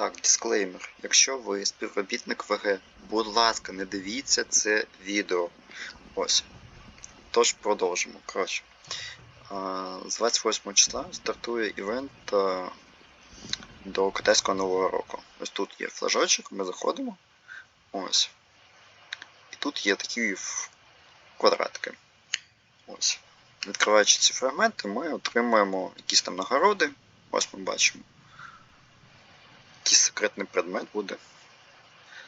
Так, дисклеймер. Якщо ви співробітник ВГ, будь ласка, не дивіться це відео. Ось. Тож продовжимо. Коротше. З 28 числа стартує івент до китайського нового року. Ось тут є флажочок, ми заходимо. Ось. І тут є такі квадратики. Ось. Відкриваючи ці фрагменти, ми отримуємо якісь там нагороди. Ось ми бачимо. Якийсь секретний предмет буде.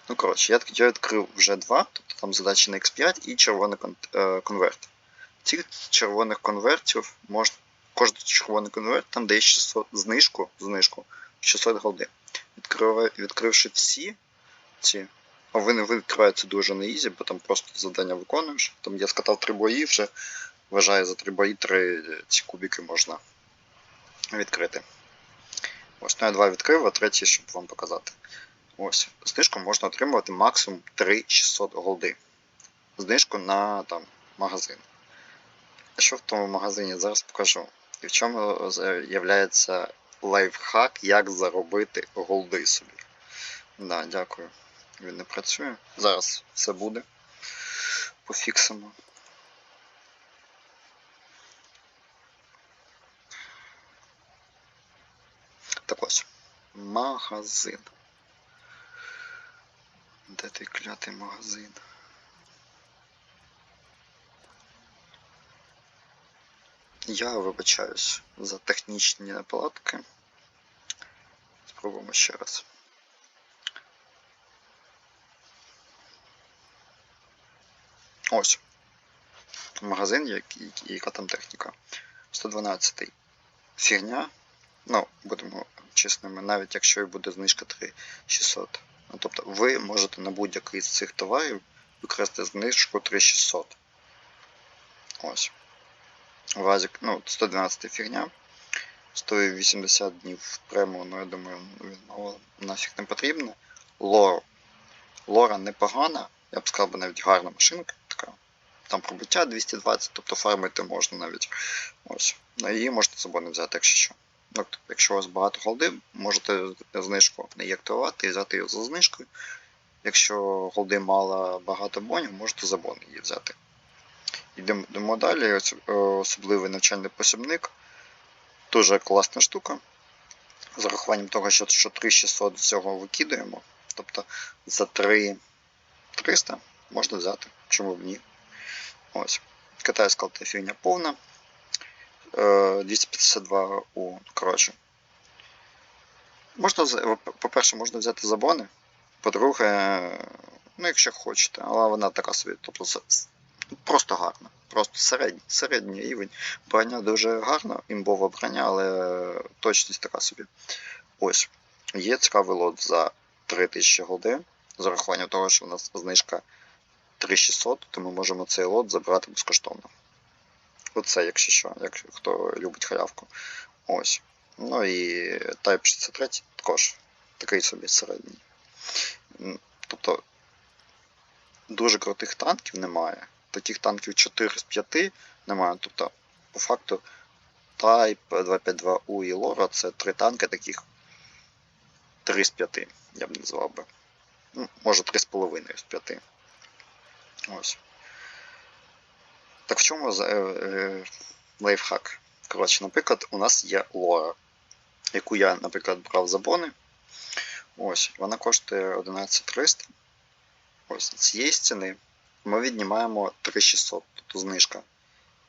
Ну, коротше, я, я відкрив вже два, тобто там задачі на X5 і червоний кон, е, конверт. Цих червоних конвертів можна. Кожен червоний конверт там дає 600 знижку, знижку 600 голди. Відкрив, відкривши всі ці. А вони відкриваються дуже на ізі, бо там просто завдання виконуєш. Там я скатав три бої, вже вважаю за три бої три ці кубики можна відкрити. Ось ну, я два відкрив, а третій, щоб вам показати. Ось. Знижку можна отримувати максимум 3600 голди. Знижку на там, магазин. Що в тому магазині? Зараз покажу. І в чому є лайфхак, як заробити голди собі. Да, дякую. Він не працює. Зараз все буде. Пофіксимо. Так ось. Магазин. Де той клятий магазин? Я вибачаюсь за технічні неполадки. Спробуємо ще раз. Ось. Магазин, яка там техніка. 112 фігня. Ну, будемо чесними, навіть якщо і буде знижка 3600. Ну, тобто ви можете на будь-який з цих товарів використати знижку 3600. Ось. Вазик, ну, 112 фігня. Стоїть 80 днів прему, ну я думаю, він нафіг не потрібно. Лор. Лора непогана, я б сказав, навіть гарна машинка така. Там пробиття 220, тобто фармити можна навіть. Ось. Ну, її можете з собою не взяти, якщо що. Ну, тобто, якщо у вас багато голди, можете знижку не активувати і взяти її за знижкою. Якщо голди мало багато бонів, можете за бон її взяти. Йдемо далі. Е, Особливий навчальний посібник. Дуже класна штука. З урахуванням того, що 3600 з цього викидаємо. Тобто за 3300 можна взяти. Чому б ні? Ось. Китайська фігня повна. Е, 252 у коротше. Можна, по-перше, можна взяти забони. По-друге, ну, якщо хочете, але вона така собі, тобто просто гарна. Просто середній, середній рівень. Броня дуже гарна, імбова броня, але точність така собі. Ось. Є цікавий лот за 3000 голди. З урахуванням того, що у нас знижка 3600, то ми можемо цей лот забрати безкоштовно. Оце, якщо що, якщо хто любить халявку. Ось. Ну і Type 63 також такий собі середній. Тобто дуже крутих танків немає. Таких танків 4 з 5 немає. Тобто, по факту, Type 252U і Lora це три танки таких 3 з 5, я б назвав би. Ну, може 3,5 з 5. Ось. Так в чому е, е, лайфхак? Коротше, наприклад, у нас є лора, яку я, наприклад, брав за бони. Ось, вона коштує 11300. Ось з цієї стіни ми віднімаємо 3600, тобто знижка.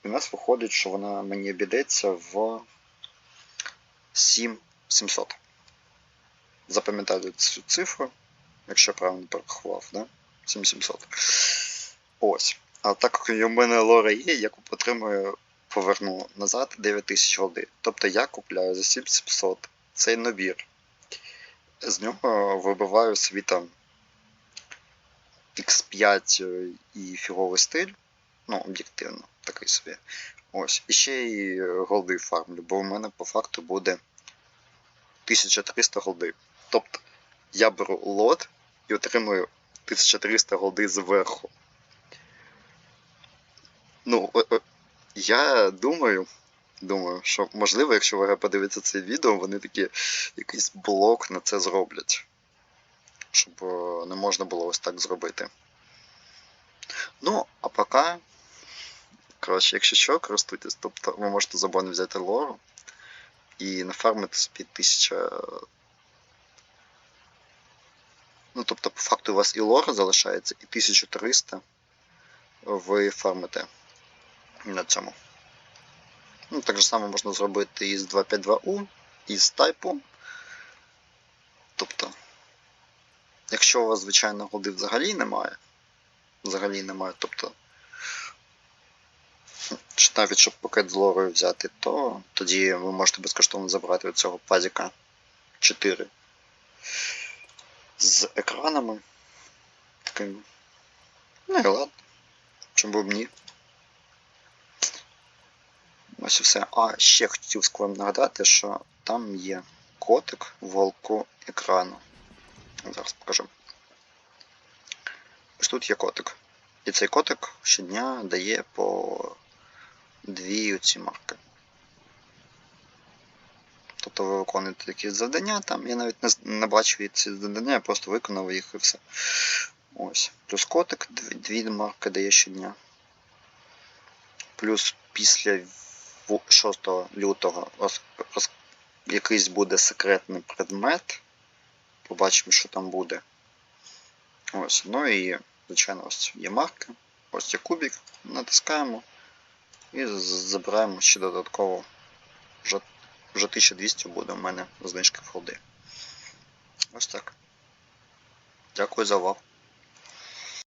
І у нас виходить, що вона мені обійдеться в 7700. Запам'ятайте цю цифру, якщо я правильно порахував, да? 7700. Ось. А так як у мене лора є, я отримую, поверну назад 9000 голди. Тобто я купляю за 7700 цей набір. З нього вибиваю собі там X5 і фіговий стиль. Ну, об'єктивно, такий собі. Ось. І ще й голди фармлю, бо у мене по факту буде 1300 голди. Тобто я беру лот і отримую 1300 голди зверху. Ну, я думаю, думаю, що можливо, якщо ВГ подивиться це відео, вони такі якийсь блок на це зроблять. Щоб е, не можна було ось так зробити. Ну, а поки, коротше, якщо що, користуйтесь. Тобто ви можете за бон взяти лору і нафармити собі 1000. Ну, тобто, по факту у вас і лора залишається, і 1300 ви фармите на цьому. Ну, так же само можна зробити і з 252U, і з тайпу. Тобто, якщо у вас, звичайно, голди взагалі немає, взагалі немає, тобто, чи навіть щоб пакет з лорою взяти, то тоді ви можете безкоштовно забрати від цього пазіка 4 з екранами. Такими. Ну і ладно. Чому б ні? Ось і все. А ще хотів вам нагадати, що там є котик в голку екрану. Зараз покажу. Ось тут є котик. І цей котик щодня дає по дві ці марки. Тобто ви виконуєте якісь завдання там. Я навіть не, не бачив ці завдання, я просто виконав їх і все. Ось. Плюс котик, дві, марки дає щодня. Плюс після 6 лютого якийсь буде секретний предмет. Побачимо, що там буде. Ось. Ну і, звичайно, ось є марки. Ось є кубик. Натискаємо і забираємо ще додатково. Вже, вже 1200 буде у мене знижки в холди. Ось так. Дякую за увагу.